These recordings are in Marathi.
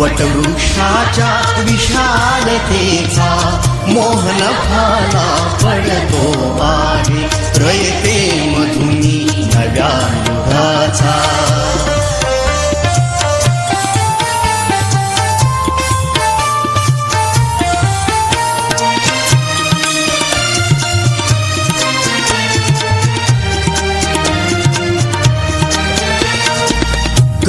वटवृक्षाच्या विशालतेचा मोहन फाला पडतो आहे.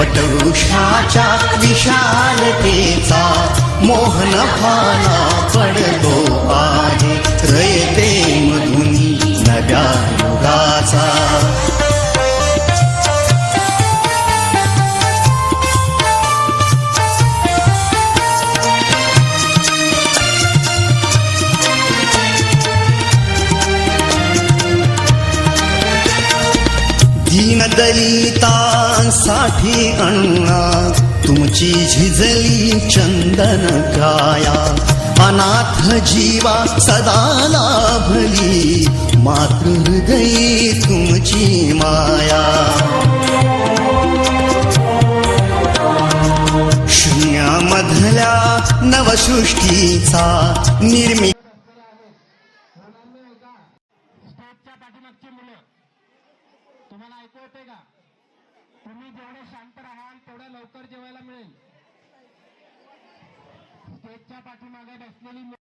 वटवृक्षाच्या विशालतेचा मोहन फाला पडतो आहे दलितांसाठी अण्णा तुमची झिजली चंदन काया अनाथ जीवा सदा लाभली मातृहृदयी तुमची माया. शून्यामधल्या नवसृष्टीचा निर्मी तुम्ही शांत राहाल तेवढं लवकर जेवायला मिळेल. स्टेजच्या पाठीमागे बसलेली